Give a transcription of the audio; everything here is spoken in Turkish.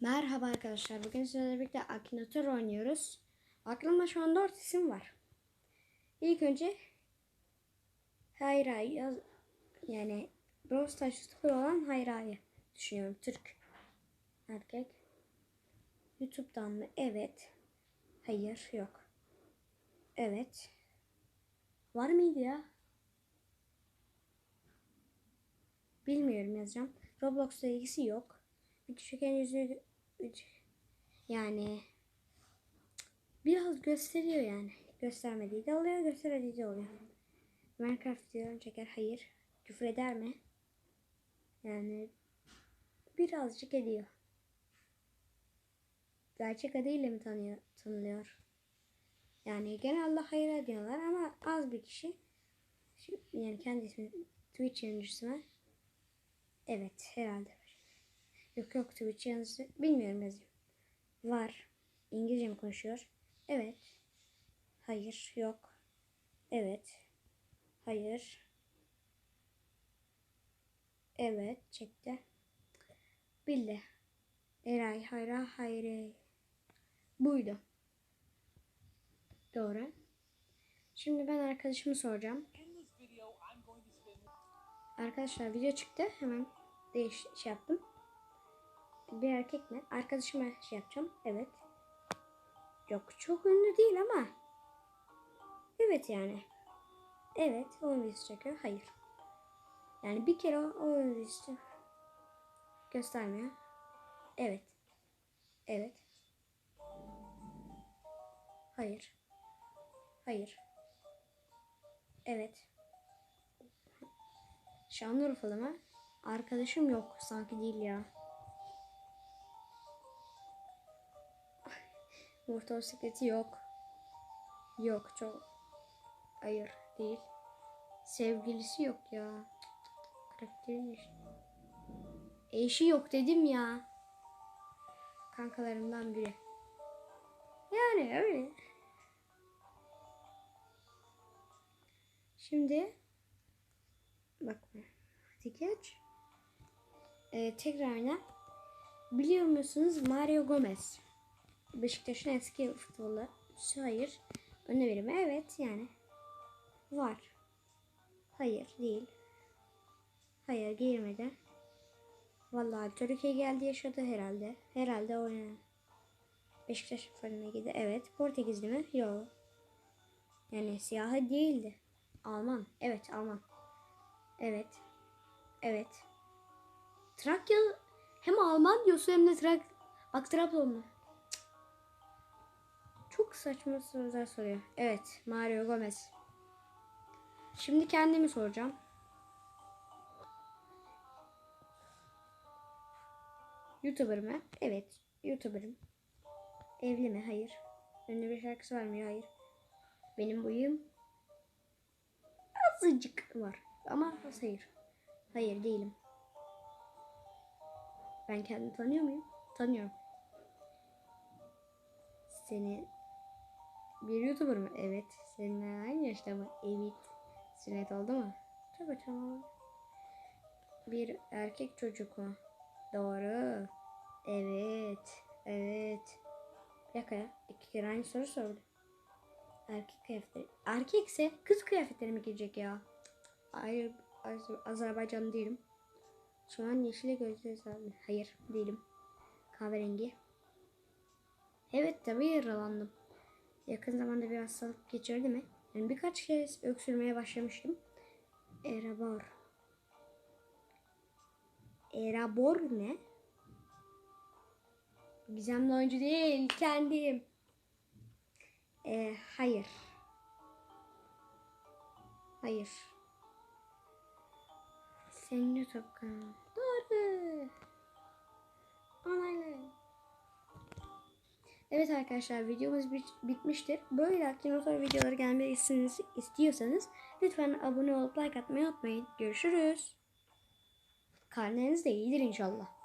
Merhaba arkadaşlar. Bugün sizlerle birlikte Akinator oynuyoruz. Aklımda şu an 4 isim var. İlk önce Hayra'yı yaz yani Brawl Stars YouTuber olan Hayra'yı düşünüyorum. Türk. Erkek. YouTube'dan mı? Evet. Hayır. Yok. Evet. Var mıydı ya? Bilmiyorum yazacağım. Roblox'ta ilgisi yok. Küçükken yüzü yani biraz gösteriyor yani. Göstermediği de oluyor, gösterdiği de oluyor. Minecraft diyorum çeker. Hayır. Küfür eder mi? Yani birazcık ediyor. Gerçek adıyla mı tanıyor, tanınıyor? Yani genelde hayır ediyorlar ama az bir kişi yani kendi ismi Twitch mi? Evet herhalde. Yok yok Twitch yöneticisi bilmiyorum yazıyor. Var. İngilizce mi konuşuyor? Evet. Hayır yok. Evet. Hayır. Evet çekti. Bildi. Eray hayra hayre. Buydu. Doğru. Şimdi ben arkadaşımı soracağım. Arkadaşlar video çıktı. Hemen değiş şey yaptım. Bir erkek mi? Arkadaşıma şey yapacağım. Evet. Yok çok ünlü değil ama. Evet yani. Evet. Oyun videosu çekiyor. Hayır. Yani bir kere o oyun videosu göstermiyor. Evet. Evet. Hayır. Hayır. Evet. Şanlıurfalı mı? Arkadaşım yok. Sanki değil ya. Motosikleti yok. Yok çok. Hayır değil. Sevgilisi yok ya. Karakteri işte. Eşi yok dedim ya. Kankalarımdan biri. Yani öyle. Şimdi bakma. Hadi geç. Ee, tekrar oyna. Biliyor musunuz Mario Gomez? Beşiktaş'ın eski futbolcusu. Hayır. Öne verimi evet yani. Var. Hayır değil. Hayır girmedi. Vallahi Türkiye geldi yaşadı herhalde. Herhalde oynadı. Beşiktaş fırına gidi. Evet. Portekizli mi? Yok. Yani siyahı değildi. Alman. Evet Alman. Evet. Evet. Trakya hem Alman diyorsun hem de Trak... Bak Trabzonlu. Çok saçma sorular soruyor. Evet. Mario Gomez. Şimdi kendimi soracağım. YouTuber mı? Evet. YouTuber'ım. Evli mi? Hayır. Ünlü bir şarkısı var mı? Hayır. Benim boyum azıcık var. Ama hayır. Hayır değilim. Ben kendimi tanıyor muyum? Tanıyorum. Seni bir YouTuber mı? Evet. Seninle aynı yaşta mı? Evet. Sünnet oldu mu? Tabii tamam. Bir erkek çocuk mu? Doğru. Evet. Evet. Dakika ya. İki kere aynı soru sordu. Erkek kıyafetleri. Erkekse kız kıyafetleri mi giyecek ya? Hayır. Az- Azerbaycanlı değilim. Şu an yeşile gözlü. Hayır değilim. Kahverengi. Evet tabii yaralandım. Yakın zamanda bir hastalık geçirdi mi? Yani birkaç kez öksürmeye başlamıştım. Erabor. Erabor ne? Gizemli oyuncu değil, kendim. Ee, hayır. Hayır. Senin YouTube. Doğru. Onayla. Evet arkadaşlar videomuz bit- bitmiştir. Böyle Akinotor videoları gelmesini istiyorsanız lütfen abone olup like atmayı unutmayın. Görüşürüz. Karneniz de iyidir inşallah.